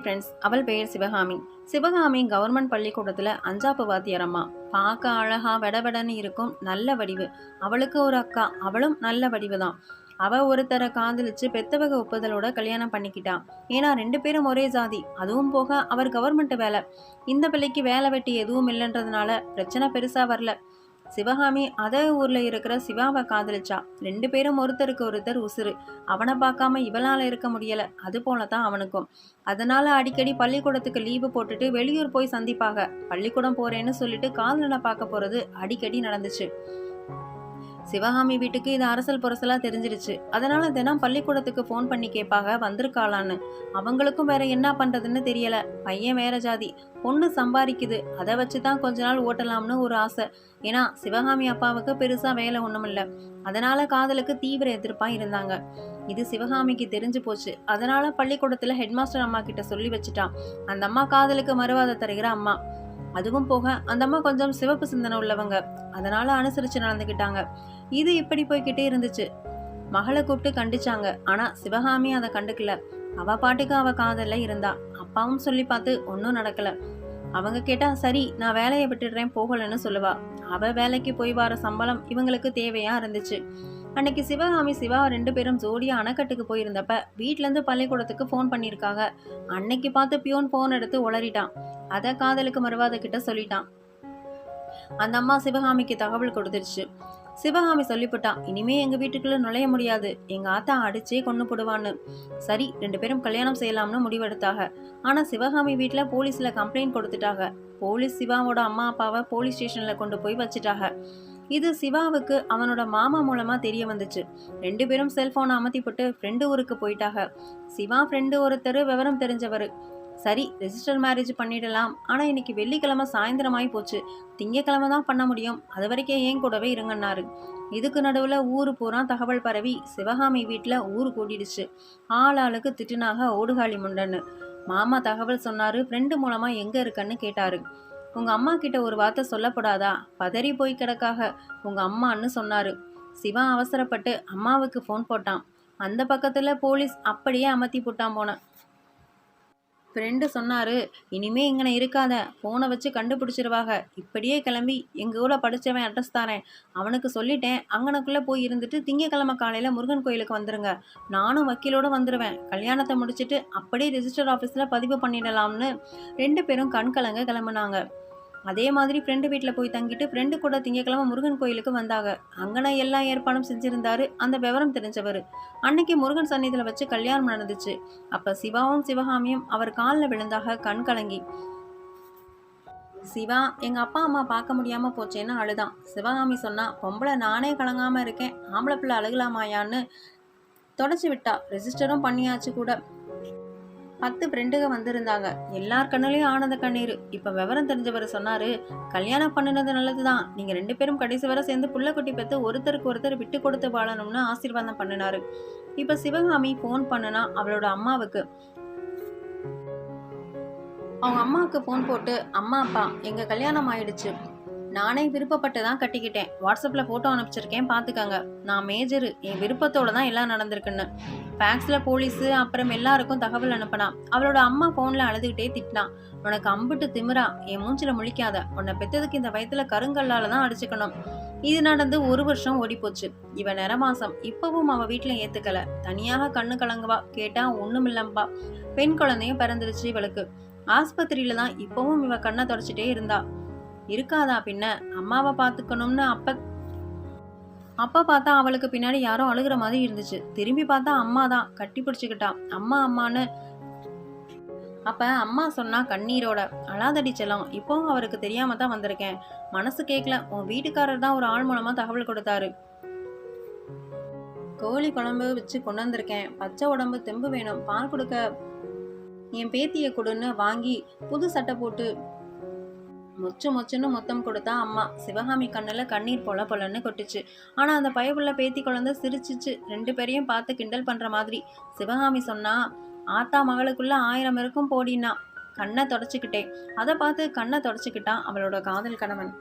Hi friends அவள் பெயர் Sivakami. Sivakami government பள்ளிக்கூடத்தில் அஞ்சாப்பு வாத்தியாரம்மா. பார்க்க அழகா வெடவெடன்னு இருக்கும் நல்ல வடிவு. அவளுக்கு ஒரு அக்கா அவளும் நல்ல வடிவு தான் அவள் ஒருத்தரை காதலிச்சு பெத்தவக ஒப்புதலோட கல்யாணம் பண்ணிக்கிட்டான் ஏன்னா ரெண்டு பேரும் ஒரே ஜாதி. அதுவும் போக அவர் கவர்மெண்ட் வேலை. இந்த பிள்ளைக்கு வேலை வெட்டி எதுவும் இல்லைன்றதுனால பிரச்சனை பெருசா வரல. சிவகாமி அதே ஊர்ல இருக்கிற சிவாவை காதலிச்சா. ரெண்டு பேரும் ஒருத்தருக்கு ஒருத்தர் உசுறு. அவனை பார்க்காம இவளால இருக்க முடியல. அது போல தான் அவனுக்கும். அதனால அடிக்கடி பள்ளிக்கூடத்துக்கு லீவு போட்டுட்டு வெளியூர் போய் சந்திப்பாக பள்ளிக்கூடம் போறேன்னு சொல்லிட்டு காதலனை பார்க்க போறது அடிக்கடி நடந்துச்சு. சிவகாமி வீட்டுக்கு இது அரசல் புரசலா தெரிஞ்சிருச்சு. அதனால தினம் பள்ளிக்கூடத்துக்கு ஃபோன் பண்ணி கேட்பாக வந்திருக்காளான்னு. அவங்களுக்கும் வேற என்ன பண்றதுன்னு தெரியல. பையன் வேற ஜாதி. பொண்ணு சம்பாதிக்குது. அதை வச்சு தான் கொஞ்ச நாள் ஓட்டலாம்னு ஒரு ஆசை. ஏன்னா சிவகாமி அப்பாவுக்கு பெருசா வேலை ஒண்ணும் இல்ல அதனால காதலுக்கு தீவிர எதிர்ப்பா இருந்தாங்க. இது சிவகாமிக்கு தெரிஞ்சு போச்சு. அதனால பள்ளிக்கூடத்துல ஹெட்மாஸ்டர் அம்மா கிட்ட சொல்லி வச்சுட்டான். அந்த அம்மா காதலுக்கு மறுவாத தருகிற அம்மா. அதுவும் போக அந்த அம்மா கொஞ்சம் சிவப்பு சிந்தனை உள்ளவங்க. அதனால அனுசரிச்சு நடந்துக்கிட்டாங்க. இது இப்படி போய்கிட்டே இருந்துச்சு. மகளை கூப்பிட்டு கண்டிச்சாங்க. ஆனா சிவகாமி அதை கண்டுக்கல. அவ பாட்டுக்கு அவ காதல்ல இருந்தா. அப்பாவும் சொல்லி பார்த்து ஒன்றும் நடக்கல. அவங்க கேட்டா சரி நான் வேலையை விட்டுடுறேன் போகலன்னு சொல்லுவா. அவ வேலைக்கு போய் வர சம்பளம் இவங்களுக்கு தேவையா இருந்துச்சு. அன்னைக்கு சிவகாமி சிவா ரெண்டு பேரும் ஜோடியா அணைக்கட்டுக்கு போயிருந்தப்ப வீட்டிலேருந்து பள்ளிக்கூடத்துக்கு ஃபோன் பண்ணியிருக்காங்க. அன்னைக்கு பார்த்து பியூன் ஃபோன் எடுத்து உளறிட்டான். அதை காதலுக்கு மறுவாத கிட்ட சொல்லிட்டான். அந்த அம்மா சிவகாமிக்கு தகவல் கொடுத்துருச்சு. சிவகாமி சொல்லிவிட்டான் இனிமே எங்க வீட்டுக்குள்ள நுழைய முடியாது. எங்க ஆத்தா அடிச்சே கொண்டு போடுவான்னு. சரி ரெண்டு பேரும் கல்யாணம் செய்யலாம்னு முடிவெடுத்தாக ஆனா சிவகாமி வீட்டில் போலீஸ்ல கம்ப்ளைண்ட் கொடுத்துட்டாங்க. போலீஸ் சிவாவோட அம்மா அப்பாவை போலீஸ் ஸ்டேஷன்ல கொண்டு போய் வச்சுட்டாங்க. இது சிவாவுக்கு அவனோட மாமா மூலமா தெரிய வந்துச்சு. ரெண்டு பேரும் செல்போனை அமர்த்தி போட்டு ஃப்ரெண்டு ஊருக்கு போயிட்டாங்க சிவா ஃப்ரெண்டு ஒருத்தர் விவரம் தெரிஞ்சவர். சரி ரெஜிஸ்டர் மேரேஜ் பண்ணிடலாம். ஆனால் இன்னைக்கு வெள்ளிக்கிழமை சாயந்தரமாயி போச்சு. திங்கக்கிழமை தான் பண்ண முடியும். அது வரைக்கும் ஏன் கூடவே இருங்கன்னாரு. இதுக்கு நடுவில் ஊர் பூரா தகவல் பரவி சிவகாமி வீட்டில் ஊர் கூட்டிடுச்சு ஆள் ஆளுக்கு திட்டுனாக ஓடுகாலி முண்டன்னு. மாமா தகவல் சொன்னார் ஃப்ரெண்டு மூலமாக எங்கே இருக்கன்னு கேட்டாரு. உங்கள் அம்மா கிட்ட ஒரு வார்த்தை சொல்லப்படாதா? பதறி போய் கிடக்காக உங்கள் அம்மான்னு சொன்னார். சிவா அவசரப்பட்டு அம்மாவுக்கு ஃபோன் போட்டான். அந்த பக்கத்தில் போலீஸ் அப்படியே அமர்த்தி போட்டான் போன. ஃப்ரெண்டு சொன்னார் இனிமே இங்கே இருக்காத. ஃபோனை வச்சு கண்டுபிடிச்சிருவாக. இப்படியே கிளம்பி எங்கள் ஊரில் படித்தவன் அட்ரஸ் தாரேன் அவனுக்கு சொல்லிட்டேன். அங்கனக்குள்ளே போய் இருந்துட்டு திங்கக்கிழமை காலையில் முருகன் கோயிலுக்கு வந்துருங்க. நானும் வக்கீலோட வந்துடுவேன் கல்யாணத்தை முடிச்சுட்டு அப்படியே ரிஜிஸ்டர் ஆஃபீஸில் பதிவு பண்ணிடலாம்னு ரெண்டு பேரும் கண்கலங்க கிளம்புனாங்க. அதே மாதிரி ஃப்ரெண்டு வீட்டில் போய் தங்கிட்டு ஃப்ரெண்டு கூட திங்கக்கிழமை முருகன் கோயிலுக்கு வந்தாங்க. அங்கன எல்லா ஏற்பாடும் செஞ்சுருந்தாரு. அந்த விவரம் தெரிஞ்சவர். அன்னைக்கு முருகன் சந்நிதியில் வச்சு கல்யாணம் நடந்துச்சு. அப்போ சிவாவும் சிவகாமியும் அவர் காலில் விழுந்தாக கண் கலங்கி. சிவா எங்கள் அப்பா அம்மா பார்க்க முடியாமல் போச்சேன்னு அழுதான். சிவகாமி சொன்னா பொம்பளை நானே கலங்காமல் இருக்கேன். ஆம்பளை பிள்ளை அழுகலாமாயான்னு தொடச்சி விட்டா. ரெஜிஸ்டரும் பண்ணியாச்சு கூட. பத்து ஃப்ரெண்டுக வந்திருந்தாங்க. எல்லார் கண்ணுலையும் ஆனந்த கண்ணீர். இப்போ விவரம் தெரிஞ்சவர் சொன்னாரு கல்யாணம் பண்ணினது நல்லதுதான். நீங்கள் ரெண்டு பேரும் கடைசி வரை சேர்ந்து புள்ள குட்டி பெற்று ஒருத்தருக்கு ஒருத்தர் விட்டு கொடுத்து வாழணும்னு ஆசீர்வாதம் பண்ணினாரு. இப்போ சிவகாமி ஃபோன் பண்ணுனா அவளோட அம்மாவுக்கு. அவங்க அம்மாவுக்கு ஃபோன் போட்டு அம்மா அப்பா எங்கள் கல்யாணம் ஆயிடுச்சு. நானே விருப்பப்பட்டு தான் கட்டிக்கிட்டேன். வாட்ஸ்அப்பில் ஃபோட்டோ அனுப்பிச்சிருக்கேன் பார்த்துக்கங்க நான் மேஜரு என் விருப்பத்தோடு தான் எல்லாம் நடந்திருக்குன்னு. ஃபேக்ஸில் போலீஸு அப்புறம் எல்லாருக்கும் தகவல் அனுப்பினா அவளோட அம்மா ஃபோனில் அழுதுகிட்டே திட்டினான் உனக்கு அம்பிட்டு திமிரா என் மூஞ்சில் முழிக்காத. உன்னை பெற்றதுக்கு இந்த வயத்தில் கருங்கல்லால் தான் அடிச்சுக்கணும். இது நடந்து ஒரு வருஷம் ஓடிப்போச்சு. போச்சு இவ நிற இப்பவும் அவ வீட்டில் ஏத்துக்கல. தனியாக கண்ணு கலங்குவா. கேட்டா இல்லம்பா. பெண் குழந்தையும் பிறந்துருச்சு இவளுக்கு. ஆஸ்பத்திரியில தான் இப்பவும் இவ கண்ணை தொடச்சிட்டே இருந்தா. இருக்காதா பின்ன? அம்மாவை பார்த்துக்கணும்னு அப்ப அப்பா பார்த்தா அவளுக்கு பின்னாடி யாரோ அழுகிற மாதிரி இருந்துச்சு. திரும்பி பார்த்தா அம்மா தான் கட்டி பிடிச்சிக்கிட்டா. அம்மா அம்மான்னு. அப்ப அம்மா சொன்னா கண்ணீரோட அழாதடி செல்லம் இப்போவும் அவருக்கு தெரியாம தான் வந்திருக்கேன். மனசு கேட்கல உன் வீட்டுக்காரர் தான் ஒரு ஆள் மூலமா தகவல் கொடுத்தாரு. கோழி குழம்பு வச்சு கொண்டு வந்திருக்கேன். பச்சை உடம்பு தெம்பு வேணும். பால் கொடுக்க என் பேத்தியை கொடுன்னு வாங்கி புது சட்டை போட்டு மொச்சு மொச்சுன்னு மொத்தம் கொடுத்தா அம்மா. சிவகாமி கண்ணில் கண்ணீர் பொல பொலன்னு கொட்டுச்சு. ஆனா அந்த பயவுள்ள பேத்தி குழந்தை சிரிச்சிச்சு. ரெண்டு பேரையும் பார்த்து கிண்டல் பண்ற மாதிரி. சிவகாமி சொன்னா ஆத்தா மகளுக்குள்ள ஆயிரம் இருக்கும் போடினா கண்ணை தொடச்சிக்கிட்டேன். அதை பார்த்து கண்ணை தொடச்சிக்கிட்டான் அவளோட காதல் கணவன்.